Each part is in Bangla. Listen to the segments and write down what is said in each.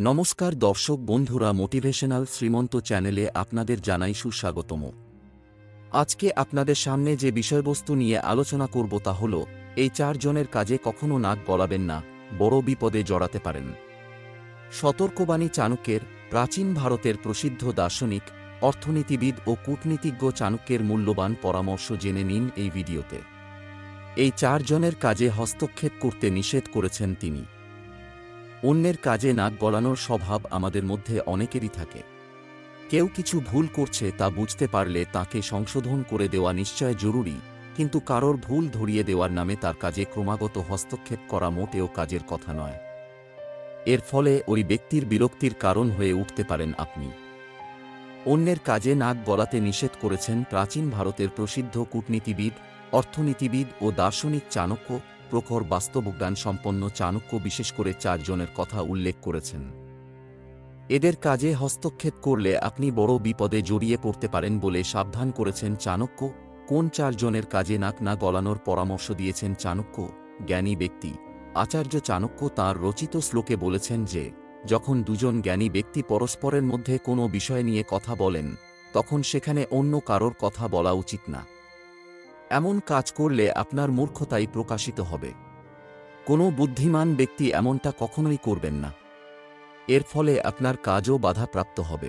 নমস্কার দর্শক বন্ধুরা মোটিভেশনাল শ্রীমন্ত চ্যানেলে আপনাদের জানাই সুস্বাগতম। আজকে আপনাদের সামনে যে বিষয়বস্তু নিয়ে আলোচনা করব তা হল, এই চারজনের কাজে কখনো নাক গলাবেন না, বড় বিপদে জড়াতে পারেন। সতর্কবাণী চাণক্যের, প্রাচীন ভারতের প্রসিদ্ধ দার্শনিক, অর্থনীতিবিদ ও কূটনীতিজ্ঞ চাণক্যের মূল্যবান পরামর্শ জেনে নিন এই ভিডিওতে। এই চারজনের কাজে হস্তক্ষেপ করতে নিষেধ করেছেন তিনি। অন্যের কাজে নাক গলানোর স্বভাব আমাদের মধ্যে অনেকেরই থাকে। কেউ কিছু ভুল করছে তা বুঝতে পারলে তাকে সংশোধন করে দেওয়া নিশ্চয় জরুরি, কিন্তু কারোর ভুল ধরিয়ে দেওয়ার নামে তার কাজে ক্রমাগত হস্তক্ষেপ করা মোটেও কাজের কথা নয়। এর ফলে ওই ব্যক্তির বিরক্তির কারণ হয়ে উঠতে পারেন আপনি। অন্যের কাজে নাক গলাতে নিষেধ করেছেন প্রাচীন ভারতের প্রসিদ্ধ কূটনীতিবিদ, অর্থনীতিবিদ ও দার্শনিক চাণক্য প্রখর বাস্তবজ্ঞান সম্পন্ন চাণক্য বিশেষ করে চারজনের কথা উল্লেখ করেছেন। এদের কাজে হস্তক্ষেপ করলে আপনি বড় বিপদে জড়িয়ে পড়তে পারেন বলে সাবধান করেছেন চাণক্য। কোন চারজনের কাজে নাক না গলানোর পরামর্শ দিয়েছেন চাণক্য? জ্ঞানী ব্যক্তি। আচার্য চাণক্য তাঁর রচিত শ্লোকে বলেছেন যে, যখন দুজন জ্ঞানী ব্যক্তি পরস্পরের মধ্যে কোনো বিষয় নিয়ে কথা বলেন, তখন সেখানে অন্য কারোর কথা বলা উচিত না। এমন কাজ করলে আপনার মূর্খতাই প্রকাশিত হবে। কোনো বুদ্ধিমান ব্যক্তি এমনটা কখনোই করবেন না। এর ফলে আপনার কাজও বাধাপ্রাপ্ত হবে।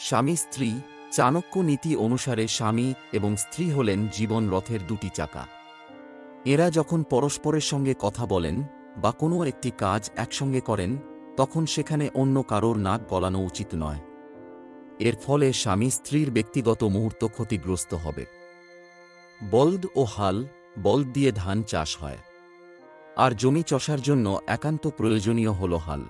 স্বামী স্ত্রী, চাণক্য নীতি অনুসারে স্বামী এবং স্ত্রী হলেন জীবন রথের দুটি চাকা। এরা যখন পরস্পরের সঙ্গে কথা বলেন বা কোনো একটি কাজ একসঙ্গে করেন, তখন সেখানে অন্য কারোর নাক গলানো উচিত নয়। এর ফলে স্বামী স্ত্রীর ব্যক্তিগত মুহূর্ত ক্ষতিগ্রস্ত হবে। বলদ ও হাল বলদ দিয়ে ধান চাষ হয়। আর জমি চষার জন্য একান্ত প্রয়োজনীয় হল হাল।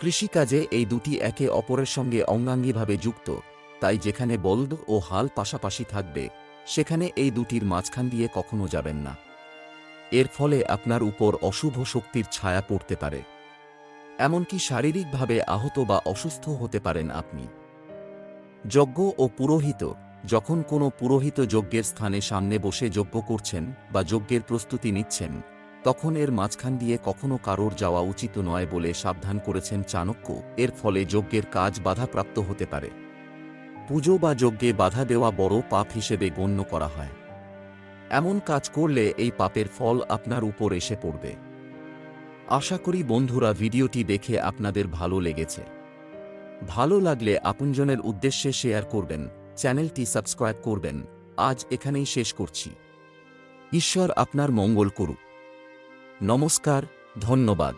কৃষিকাজে এই দুটি একে অপরের সঙ্গে অঙ্গাঙ্গিভাবে যুক্ত, তাই যেখানে বলদ ও হাল পাশাপাশি থাকবে, সেখানে এই দুটির মাঝখান দিয়ে কখনো যাবেন না। এর ফলে আপনার উপর অশুভ শক্তির ছায়া পড়তে পারে। এমনকি শারীরিকভাবে আহত বা অসুস্থ হতে পারেন আপনি। যজ্ঞ ও পুরোহিত যখন কোনো পুরোহিত যজ্ঞের স্থানে সামনে বসে যজ্ঞ করছেন বা যজ্ঞের প্রস্তুতি নিচ্ছেন, তখন এর মাঝখান দিয়ে কখনো কারোর যাওয়া উচিত নয় বলে সাবধান করেছেন চাণক্য। এর ফলে যজ্ঞের কাজ বাধাপ্রাপ্ত হতে পারে। পুজো বা যজ্ঞে বাধা দেওয়া বড় পাপ হিসেবে গণ্য করা হয়। এমন কাজ করলে এই পাপের ফল আপনার উপর এসে পড়বে। আশা করি বন্ধুরা ভিডিওটি দেখে আপনাদের ভালো লেগেছে। ভালো লাগলে আপনজনের উদ্দেশ্যে শেয়ার করবেন। চ্যানেলটি সাবস্ক্রাইব করবেন। আজ এখানেই শেষ করছি। ঈশ্বর আপনার মঙ্গল করুক। নমস্কার ধন্যবাদ।